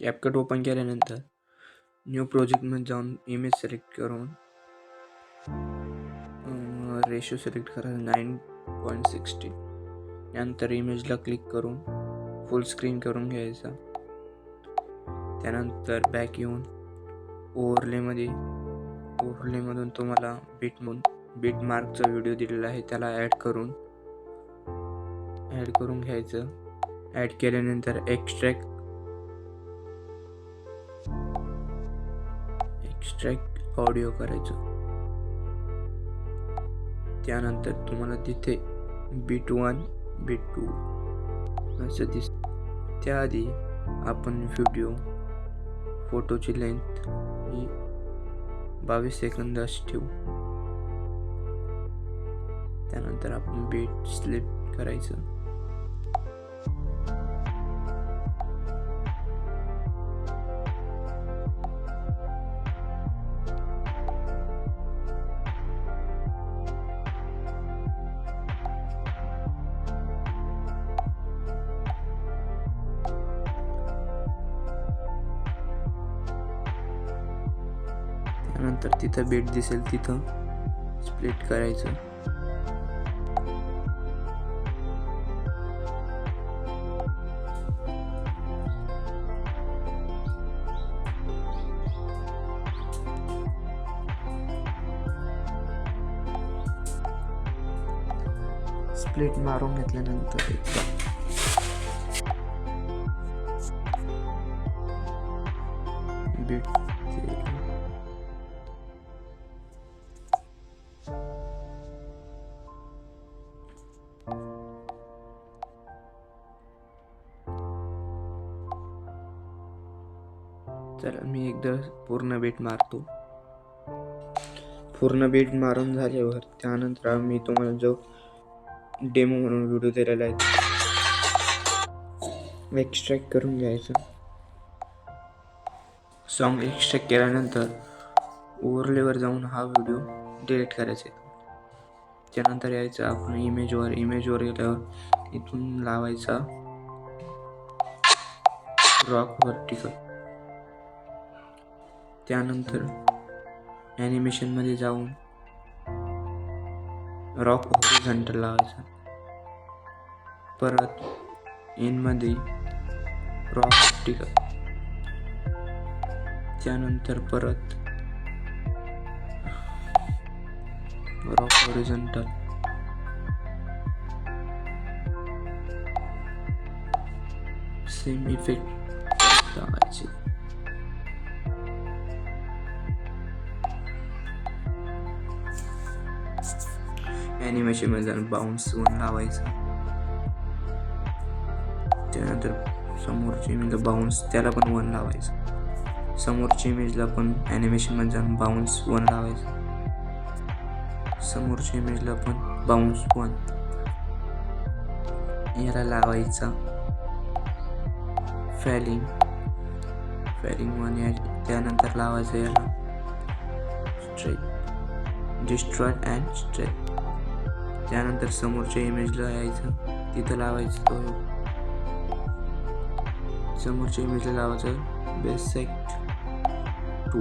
CapCut open केल्यानंतर new प्रोजेक्टमध्ये जाऊन इमेज सिलेक्ट करून रेशो सिलेक्ट करायचा नाईन पॉईंट सिक्स्टी त्यानंतर इमेजला क्लिक करून फुल स्क्रीन करून घ्यायचा. त्यानंतर बॅक येऊन ओव्हरलेमध्ये ओव्हरलेमधून तुम्हाला बीट म्हणून बीट मार्कचा व्हिडिओ दिलेला आहे त्याला ॲड करून ॲड करून घ्यायचं. ॲड केल्यानंतर एक्स्ट्रॅक्ट एक्स्ट्रॅक्ट ऑडिओ करायचं. त्यानंतर तुम्हाला तिथे बीट वन बीट टू असं दिस त्याआधी आपण व्हिडिओ फोटोची लेंथ ही बावीस सेकंद अशी ठेवू. त्यानंतर आपण बीट स्लिप करायचं. त्यानंतर तिथं बेट दिसेल तिथं स्प्लिट करायचं. स्प्लिट मारून घेतल्यानंतर चला मी एकदा पूर्ण बेट मारतो. पूर्ण बेट मारून झाल्यावर त्यानंतर मी तुम्हाला जो डेमो म्हणून व्हिडिओ दिलेला आहे एक्स्ट्रॅक्ट करून घ्यायचं. सॉन्ग एक्स्ट्रॅक्ट केल्यानंतर ओव्हरलेवर जाऊन हा व्हिडिओ डिलीट करायचा. त्यानंतर यायचं आपण इमेजवर इमेजवर गेल्यावर इथून लावायचा. रॉक व्हर्टिकल त्यानंतर ॲनिमेशनमध्ये जाऊन रॉक हॉरिझॉन्टल लावायचा परत इनमध्ये रॉक ऑप्टिकल त्यानंतर परत रॉक हॉरिझॉन्टल सेम इफेक्ट लावायचे ॲनिमेशनमध्ये जाऊन बाउन्स वन लावायचा. त्यानंतर समोरची इमेजला बाउन्स त्याला पण वन लावायचं. समोरच्या इमेजला पण ॲनिमेशनमध्ये जाऊन बाउन्स वन लावायचं. समोरच्या इमेजला पण बाउन्स वन याला लावायचा. फॅलिंग फॅलिंग वन या त्यानंतर लावायचं याला. स्ट्रेट डिस्ट्रॉय अँड स्ट्रेट त्यानंतर समोरच्या इमेजला यायचं. तिथं लावायचं तो. समोरच्या इमेजला लावायचं. बेसेक्ट टू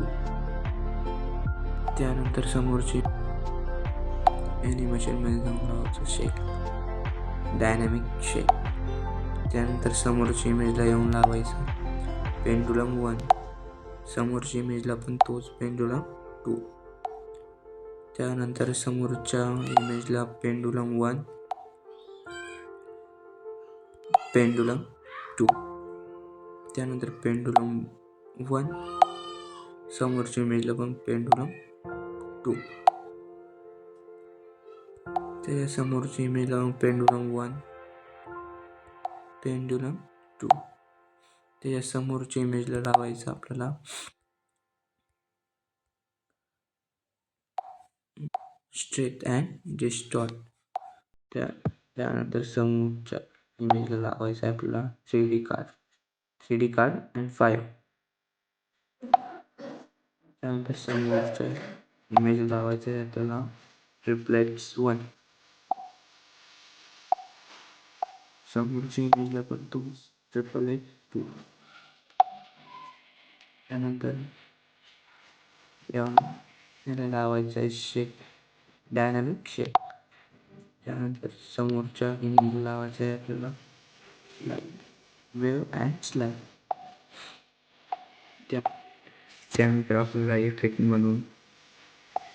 त्यानंतर समोरची ॲनिमेशनमध्ये जाऊन लावायचं शेक डायनॅमिक शेक त्यानंतर समोरच्या इमेजला येऊन लावायचं. पेंडुलम वन समोरच्या इमेजला पण तोच पेंडुलम टू त्यानंतर समोरच्या इमेजला पेंडुलम वन पेंडुलम टू त्यानंतर पेंडुलम वन समोरच्या इमेजला पण पेंडुलम टू त्याच्या समोरच्या इमेजला पण पेंडुलम वन पेंडुलम टू त्याच्या समोरच्या इमेजला लावायचं आपल्याला straight and distort. There, there are another some image likewise apply 3D card, 3D card and five. Number some of the image likewise apply reflects one. Some image level two, triple eight two. Another, yeah, and allow it to shake. Dynamic shake त्यानंतर समोरच्या लावायचा लावायचं आहे आपल्याला. Wave and slab त्या त्यानंतर आपल्याला effect म्हणून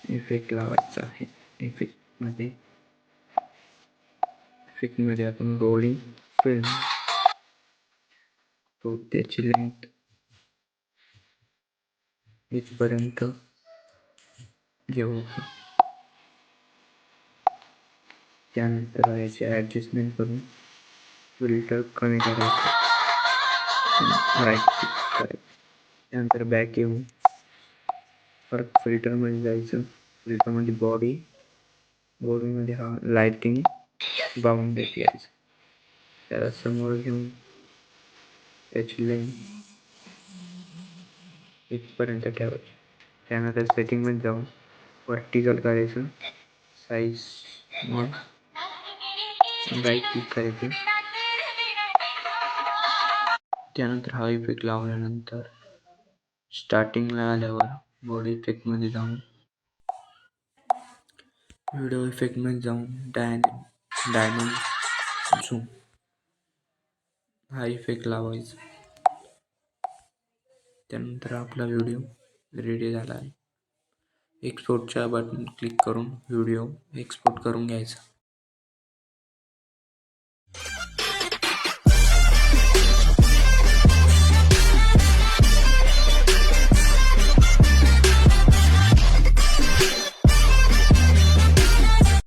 इफेक्ट लावायचा आहे. इफेक्टमध्ये इफेक्टमध्ये आपण रोलिंग फिल्म तो त्याची लेंथ इथपर्यंत घेऊ त्यानंतर याची ॲडजस्टमेंट करून फिल्टर कमी करायचं. राईट करायचं. त्यानंतर बॅक येऊन परत फिल्टरमध्ये जायचं. फिल्टरमध्ये बॉडी बॉडीमध्ये हा लायटिंग बाउंडेड यायचं. त्याला समोर घेऊन त्याची लेंथ इथपर्यंत ठेवायची. त्यानंतर सेटिंगमध्ये जाऊन वर्टिकल करायचं साईज मग राईट क्लिक करायचे त्यानंतर हा इफेक्ट लावल्यानंतर स्टार्टिंगला आल्यावर बॉडी इफेक्टमध्ये जाऊन व्हिडिओ इफेक्टमध्ये जाऊन डायन डायमंड झूम हा इफेक्ट लावायचा. त्यानंतर आपला व्हिडिओ रेडी झाला. आहे एक्सपोर्टच्या बटन क्लिक करून व्हिडिओ एक्सपोर्ट करून घ्यायचा.